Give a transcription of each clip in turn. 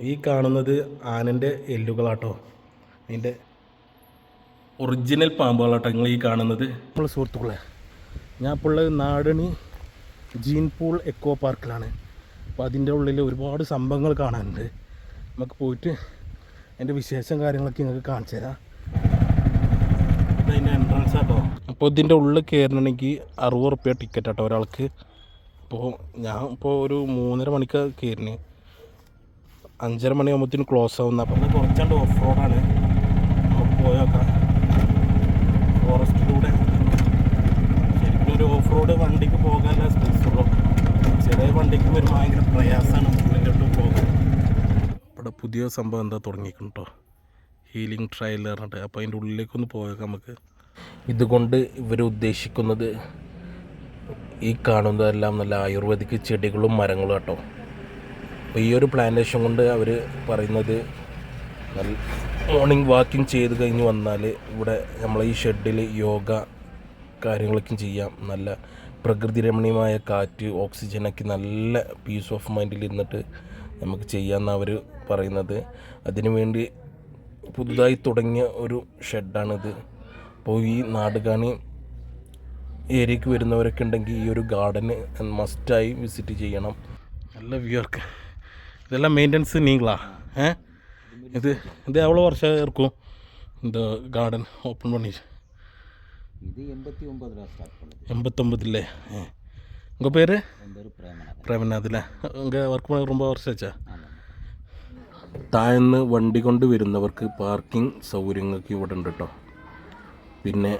ഈ കാണുന്നത് ആനന്റെ എല്ലുകളാട്ടോ. അതിന്റെ ഒറിജിനൽ പാമ്പുകളാട്ടോ നിങ്ങൾ ഈ കാണുന്നത്. നമ്മൾ സുഹൃത്തുക്കളെ ഞാൻ ഇപ്പോൾ ഉള്ളത് നാടണി ജീൻ പൂൾ എക്കോ പാർക്കിലാണ്. അപ്പോൾ അതിന്റെ ഉള്ളിൽ ഒരുപാട് സംഭവങ്ങൾ കാണാനുണ്ട്. നമുക്ക് പോയിട്ട് അതിന്റെ വിശേഷം കാര്യങ്ങളൊക്കെ നിങ്ങൾക്ക് കാണിച്ചു തരാം. അതിന്റെ എൻട്രൻസ് ആട്ടോ. അപ്പോൾ ഇതിന്റെ ഉള്ളിൽ കയറണമെങ്കിൽ അറുപത് റുപ്യ ടിക്കറ്റ് ആട്ടോ ഒരാൾക്ക്. അപ്പോൾ ഞാൻ ഇപ്പോൾ ഒരു മൂന്നര മണിക്ക് കയറിന് അഞ്ചര മണിയാകുമ്പോഴത്തേനും ക്ലോസ് ആവുന്ന അപ്പം കുറച്ചാണ്ട് ഓഫ് റോഡാണ് നമുക്ക് പോയേക്കാം ഫോറസ്റ്റിലൂടെ ശരിക്കും ഒരു ഓഫ് റോഡ് വണ്ടിക്ക് പോകാനുള്ള സ്പേസ് ഉള്ളൂ. ചെറിയ വണ്ടിക്ക് വരുമ്പോൾ ഭയങ്കര പ്രയാസമാണ് ഉള്ളിലോട്ട് പോകാൻ. ഇവിടെ പുതിയ സംഭവം എന്താ തുടങ്ങിയിരിക്കുന്നു കേട്ടോ ഹീലിംഗ് ട്രയൽ പറഞ്ഞിട്ട്. അപ്പോൾ അതിന്റെ ഉള്ളിലേക്കൊന്ന് പോയേക്കാം നമുക്ക്. ഇതുകൊണ്ട് ഇവർ ഉദ്ദേശിക്കുന്നത് ഈ കാണുന്നതെല്ലാം നല്ല ആയുർവേദിക് ചെടികളും മരങ്ങളും കേട്ടോ അപ്പോൾ ഈ ഒരു പ്ലാന്റേഷൻ കൊണ്ട് അവർ പറയുന്നത് നല്ല മോർണിംഗ് വാക്കിംഗ് ചെയ്ത് കഴിഞ്ഞ് വന്നാൽ ഇവിടെ നമ്മൾ ഈ ഷെഡിൽ യോഗ കാര്യങ്ങളൊക്കെ ചെയ്യാം. നല്ല പ്രകൃതി രമണീയമായ കാറ്റ് ഓക്സിജനൊക്കെ നല്ല പീസ് ഓഫ് മൈൻഡിൽ ഇരുന്നിട്ട് നമുക്ക് ചെയ്യാമെന്നവർ അവർ പറയുന്നത്. അതിനുവേണ്ടി പുതുതായി തുടങ്ങിയ ഒരു ഷെഡാണിത് അപ്പോൾ ഈ നാടുകാണി ഏരിയക്ക് വരുന്നവരൊക്കെ ഉണ്ടെങ്കിൽ ഈ ഒരു ഗാർഡന് മസ്റ്റായി വിസിറ്റ് ചെയ്യണം. നല്ല വ്യൂർക്ക് இதெல்லாம் மெயின்டெனன்ஸு நீங்களா இது இது எவ்வளோ வருஷம் இருக்கும் இந்த கார்டன் ஓப்பன் பண்ணி இது எண்பத்தி ஒம்பதுல ஸ்டார்ட் பண்ணுது உங்கள் பேர் പ്രേമനാഥിലെ. ഉങ്ക വർക്ക് பண்ண ரொம்ப വർഷം വെച്ചാ? താഴ്ന്ന് വണ്ടി കൊണ്ട് വരുന്നവർക്ക് പാർക്കിംഗ് സൗകര്യങ്ങൾക്ക് ഇവിടെ ഉണ്ട് കേട്ടോ പിന്നെ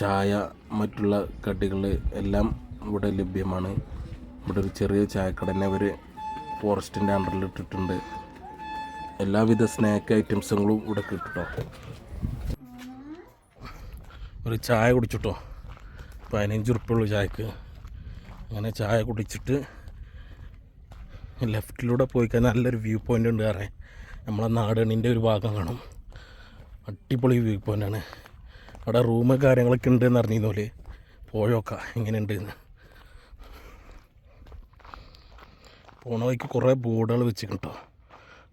ചായ മറ്റുള്ള കടികൾ എല്ലാം ഇവിടെ ലഭ്യമാണ്. ഇവിടെ ഒരു ചെറിയ ചായക്കടനെ അവർ ഫോറസ്റ്റിന്റെ അണ്ടറിൽ ഇട്ടിട്ടുണ്ട്. എല്ലാവിധ സ്നാക്ക് ഐറ്റംസുകളും ഇവിടെ കിട്ടോ ഒരു ചായ കുടിച്ചിട്ടോ. പതിനഞ്ച് ഉറുപ്പുള്ളൂ ചായക്ക്. അങ്ങനെ ചായ കുടിച്ചിട്ട് ലെഫ്റ്റിലൂടെ പോയി കഴിഞ്ഞാൽ നല്ലൊരു വ്യൂ പോയിന്റ് ഉണ്ട് വേറെ നമ്മളെ നാടണിന്റെ ഒരു ഭാഗം കാണും. അടിപൊളി വ്യൂ പോയിന്റാണ് അവിടെ റൂമ് കാര്യങ്ങളൊക്കെ ഉണ്ട് എന്ന് അറിഞ്ഞിരുന്നോൽ. പോയോക്കാം. എങ്ങനെയുണ്ട് എന്ന്. പോണ വഴിക്ക് കുറേ ബോർഡുകൾ വെച്ചിട്ടുണ്ട് കേട്ടോ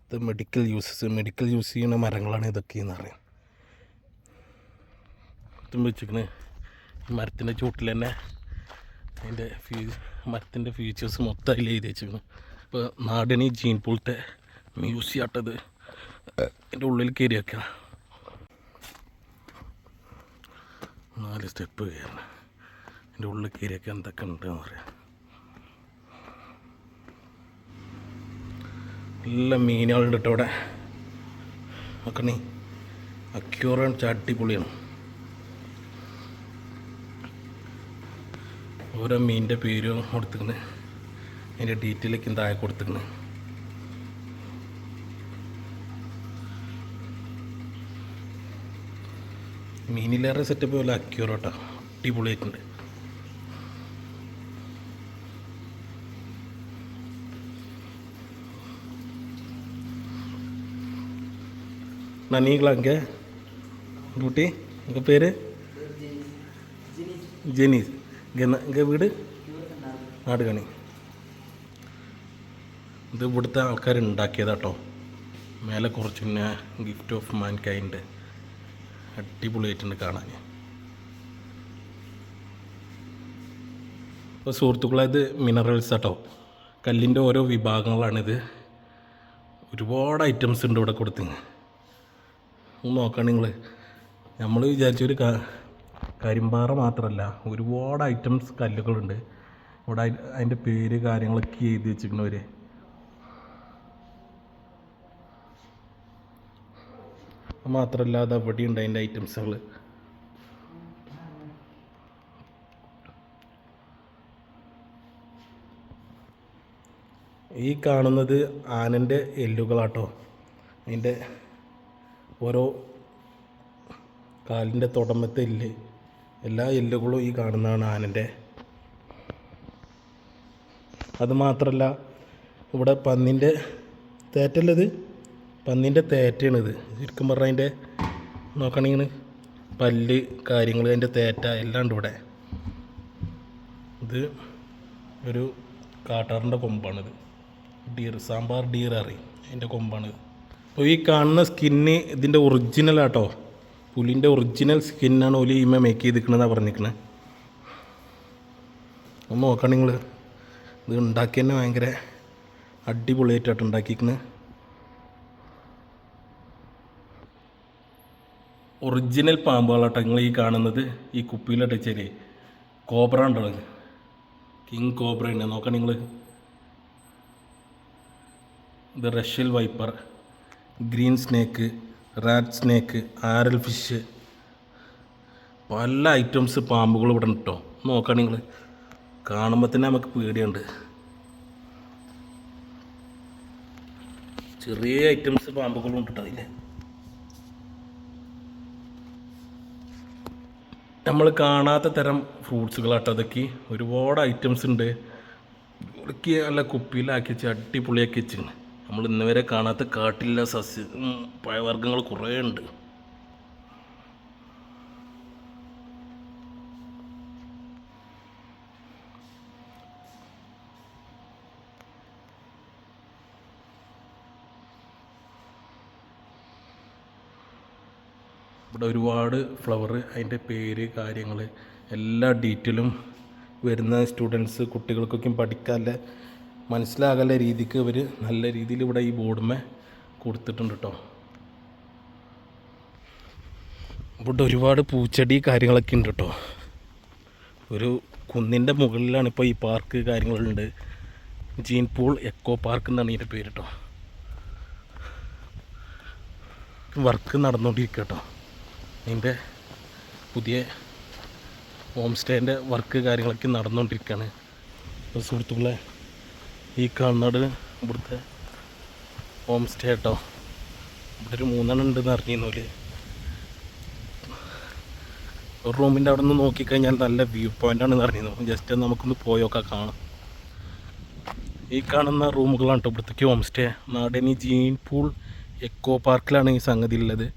ഇത് മെഡിക്കൽ യൂസസ് മെഡിക്കൽ യൂസ് ചെയ്യുന്ന മരങ്ങളാണ് ഇതൊക്കെ എന്ന് അറിയാം ഇതും വെച്ചിരിക്കണേ. മരത്തിന്റെ ചൂട്ടിൽ തന്നെ അതിന്റെ ഫ്യൂ മരത്തിന്റെ ഫീച്ചേഴ്സ് മൊത്തം അതിൽ എഴുതി വെച്ചിരിക്കുന്നു. ഇപ്പോൾ നാടണി ജീൻ പോലത്തെ മ്യൂസിയം ആട്ടത് അതിന്റെ ഉള്ളിൽ കയറി വെക്കാം നാല് സ്റ്റെപ്പ് കയറണം. അതിന്റെ ഉള്ളിൽ കയറി വയ്ക്കുക എന്തൊക്കെ ഉണ്ടെന്ന് പറയാം. നല്ല മീനുകളുണ്ട് കേട്ടോ അവിടെ നോക്കണി അക്യൂറൻ ചാട്ടിപ്പൊളിയാണ് ഓരോ മീനിന്റെ പേരും കൊടുത്തിക്കണ് അതിന്റെ ഡീറ്റെയിലേക്ക് താഴെ കൊടുത്തിക്കണ് മീനിലേറെ സെറ്റപ്പ് പോലെ അക്യൂറോട്ടോ അടിപൊളിയായിട്ടുണ്ട്. நான் நீங்களா இங்கே. டூட்டி உங்கள் பேர்? ஜெனீஸ். இங்கே இங்கே വീട് നാടുകണി ഇത് ഇവിടുത്തെ ആൾക്കാർ ഉണ്ടാക്കിയതാട്ടോ. മേലെ കുറച്ച് പിന്നെ ഗിഫ്റ്റ് ഓഫ് മാൻ കൈൻഡ് അടിപൊളിയായിട്ടുണ്ട് കാണാൻ. ഇപ്പോൾ സുഹൃത്തുക്കളെ ഇത് മിനറൽസ് ആട്ടോ. കല്ലിന്റെ ഓരോ വിഭാഗങ്ങളാണിത്. ഒരുപാട് ഐറ്റംസ് ഉണ്ട് ഇവിടെ കൊടുത്തിങ്ങ് ഒന്ന് നോക്കണം നിങ്ങൾ നമ്മൾ വിചാരിച്ചൊരു കരിമ്പാറ മാത്രമല്ല ഒരുപാട് ഐറ്റംസ് കല്ലുകളുണ്ട്. ഇവിടെ അതിന്റെ പേര് കാര്യങ്ങളൊക്കെ എഴുതി വെച്ചിരിക്കണവർ മാത്രമല്ല അത് അവിടെ ഉണ്ട് അതിന്റെ ഐറ്റംസുകൾ ഈ കാണുന്നത് ആനന്റെ എല്ലുകളാട്ടോ. അതിന്റെ ഓരോ കാലിന്റെ തുടമത്തെ എല്ല് എല്ലാ എല്ലുകളും ഈ കാണുന്നതാണ് ആനന്റെ. അത് മാത്രമല്ല ഇവിടെ പന്നിന്റെ തേറ്റല്ലത്? പന്നിന്റെ തേറ്റയാണിത് ശരിക്കും പറഞ്ഞാൽ അതിന്റെ നോക്കണെങ്കിൽ പല്ല് കാര്യങ്ങൾ അതിന്റെ തേറ്റ എല്ലാം ഉണ്ട് ഇവിടെ. ഇത് ഒരു കാട്ടാറിന്റെ കൊമ്പാണിത്. ഡീർ സാമ്പാർ ഡീർ അറി അതിന്റെ കൊമ്പാണ് അപ്പോൾ ഈ കാണുന്ന സ്കിന്ന് ഇതിന്റെ ഒറിജിനൽ ആട്ടോ. പുലിന്റെ ഒറിജിനൽ സ്കിന്നാണ് ഒലി ഇമ്മ മേക്ക് ചെയ്തിരിക്കണെന്നാണ് പറഞ്ഞിരിക്കുന്നത് ഒന്ന് നോക്കണം നിങ്ങൾ ഇത് ഉണ്ടാക്കി തന്നെ ഭയങ്കര അടിപൊളിയായിട്ടാണ് ഉണ്ടാക്കിയിരിക്കുന്നത് ഒറിജിനൽ പാമ്പുകളാട്ടോ നിങ്ങൾ ഈ കാണുന്നത് ഈ കുപ്പിയിലോട്ട് വെച്ചാൽ കോബ്ര ഉണ്ടോ കിങ് കോബ്ര തന്നെ. നോക്കാം നിങ്ങൾ ഇത് Russell viper green snake rat snake ആരൽ fish പല ഐറ്റംസ് പാമ്പുകൾ ഇവിടെ കേട്ടോ നോക്കാം നിങ്ങൾ കാണുമ്പോൾ തന്നെ നമുക്ക് പേടിയുണ്ട്. ചെറിയ ഐറ്റംസ് പാമ്പുകളും ഉണ്ട് കേട്ടോ അതിൽ നമ്മൾ കാണാത്ത തരം ഫ്രൂട്ട്സുകളാട്ടോ അതൊക്കെ. ഒരുപാട് ഐറ്റംസ് ഉണ്ട്. ഇവിടേക്ക് നല്ല കുപ്പിയിലാക്കി വെച്ച് അടിപൊളിയാക്കി വെച്ചിരുന്നു നമ്മൾ ഇന്ന് വരെ കാണാത്ത കാട്ടില്ല സസ്യ പഴവർഗങ്ങൾ കുറേ ഉണ്ട്. ഇവിടെ ഒരുപാട് ഫ്ലവർ അതിന്റെ പേര് കാര്യങ്ങൾ എല്ലാ ഡീറ്റെയിലും വരുന്ന സ്റ്റുഡൻസ് കുട്ടികൾക്കൊക്കെ പഠിക്കാനുള്ള മനസ്സിലാകാനുള്ള രീതിക്ക് ഇവർ നല്ല രീതിയിൽ ഇവിടെ ഈ ബോർഡുമേ കൊടുത്തിട്ടുണ്ട് കേട്ടോ ഇവിടെ ഒരുപാട് പൂച്ചെടി കാര്യങ്ങളൊക്കെ ഉണ്ട് കേട്ടോ ഒരു കുന്നിന്റെ മുകളിലാണ് ഇപ്പോൾ ഈ പാർക്ക് കാര്യങ്ങളുണ്ട്. ജീൻ പൂൾ എക്കോ പാർക്ക് എന്നാണ് ഇതിന്റെ പേര് കേട്ടോ വർക്ക് നടന്നുകൊണ്ടിരിക്കുക കേട്ടോ ഇതിന്റെ പുതിയ ഹോം സ്റ്റേന്റെ വർക്ക് കാര്യങ്ങളൊക്കെ നടന്നുകൊണ്ടിരിക്കുകയാണ് സുഹൃത്തുക്കളെ ഈ കാണുന്നത് ഇവിടുത്തെ ഹോം സ്റ്റേ കേട്ടോ ഇവിടെ ഒരു മൂന്നെണ്ണം ഉണ്ടെന്ന് അറിഞ്ഞിരുന്നു ഒരു റൂമിന്റെ അവിടെ നിന്ന് നോക്കിക്കഴിഞ്ഞാൽ നല്ല വ്യൂ പോയിന്റാണെന്ന് അറിഞ്ഞിരുന്നു. ജസ്റ്റ് നമുക്കൊന്ന് പോയൊക്കെ കാണാം. ഈ കാണുന്ന റൂമുകളാണ് കേട്ടോ ഇവിടുത്തേക്ക് home stay Nadani gene pool eco പാർക്കിലാണ് ഈ സംഗതി ഉള്ളത്.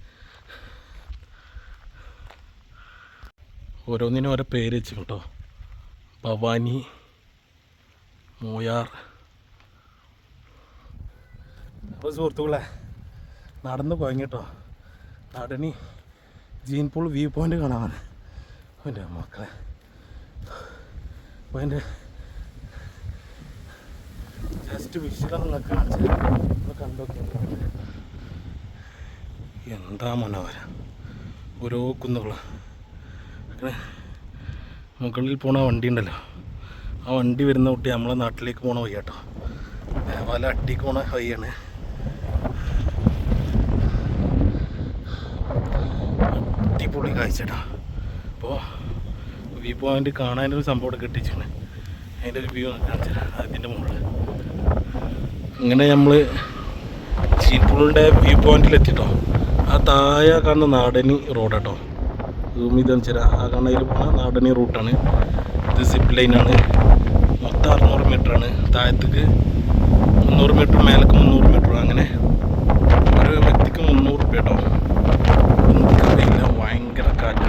ഓരോന്നിനും ഓരോ പേര് വെച്ചു കേട്ടോ ഭവാനി മോയാർ. അപ്പോൾ സുഹൃത്തുക്കളെ നടന്ന് കുഴങ്ങിട്ടോ Nadani gene pool view point കാണാൻ. എന്റെ മക്കളെ. അപ്പോൾ എന്റെ ജസ്റ്റ് നിങ്ങൾക്ക് കാണിച്ചു കണ്ടോക്കെ. എന്താ മനോഹരം ഓരോ കുന്നുകൾ മുകളിൽ പോണ വണ്ടി ഉണ്ടല്ലോ. ആ വണ്ടി വരുന്ന കുട്ടി നമ്മളെ നാട്ടിലേക്ക് പോണ വയ്യാട്ടോ ദേവാല അട്ടിക്ക് പോണ വഴിയാണ്. അടിപൊളി കാഴ്ചട്ടാ അപ്പോൾ വ്യൂ പോയിന്റ് കാണാനൊരു സംഭവം കെട്ടിച്ചാണ് അതിന്റെ ഒരു വ്യൂ കാണിച്ചിട്ടാണ് അതിന്റെ മുകളിൽ ഇങ്ങനെ നമ്മൾ ചീപ്പുളിന്റെ വ്യൂ പോയിന്റിൽ പോയിന്റിലെത്തിട്ടോ ആ താഴെ കാണുന്ന നാടനി റോഡ് കേട്ടോ സൂം ചെയ്ത് വെച്ചാൽ ആ കാണയിൽ പോണ നാടനി റൂട്ടാണ് ഇത് സിപ്പ് ലൈനാണ് മൊത്തം അറുന്നൂറ് മീറ്ററാണ് താഴത്തേക്ക് മുന്നൂറ് മീറ്റർ മേലേക്ക് മുന്നൂറ് മീറ്റർ അങ്ങനെ. ഒരു വ്യക്തിക്ക് മുന്നൂറ് റുപ്യ കേട്ടോ മുന്നേ ആ ഭാഗം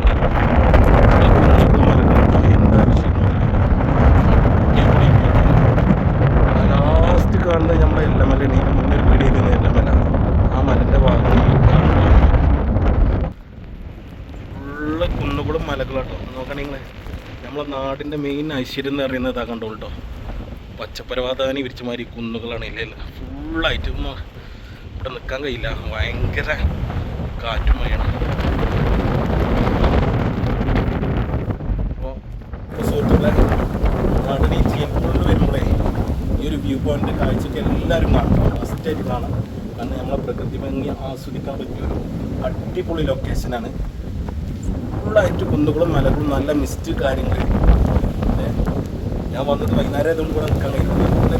കുന്നുകളും മലകളാട്ടോ നാടിന്റെ മെയിൻ ഐശ്വര്യം എന്ന് പറയുന്നത് ഇതാ കണ്ടോളൂ കേട്ടോ പച്ചപ്പരവാതാനി വിരിച്ച മാതിരി കുന്നുകളാണ് ഇല്ല ഫുള്ളായിട്ട് ഇവിടെ നിൽക്കാൻ കഴിയില്ല. ഭയങ്കര കാറ്റും മഴയാണ് അപ്പോൾ സുഹൃത്തുക്കളെ ഈ വരുമ്പോഴേ ഈ ഒരു വ്യൂ പോയിന്റ് കാഴ്ചയ്ക്ക് എല്ലാവരും കാണണം. മസ്റ്റായിട്ട് കാണാം. കാരണം നമ്മളെ പ്രകൃതി ഭംഗി ആസ്വദിക്കാൻ പറ്റിയ ഒരു അടിപൊളി ലൊക്കേഷനാണ് ഫുള്ളായിട്ട് കുന്നുകളും മലകളും നല്ല മിസ്റ്റ് കാര്യങ്ങൾ. ഞാൻ വന്നത് വൈകുന്നേരം ആയതുകൊണ്ട് ഇവിടെ നിൽക്കാൻ കഴിയുന്നത് നല്ല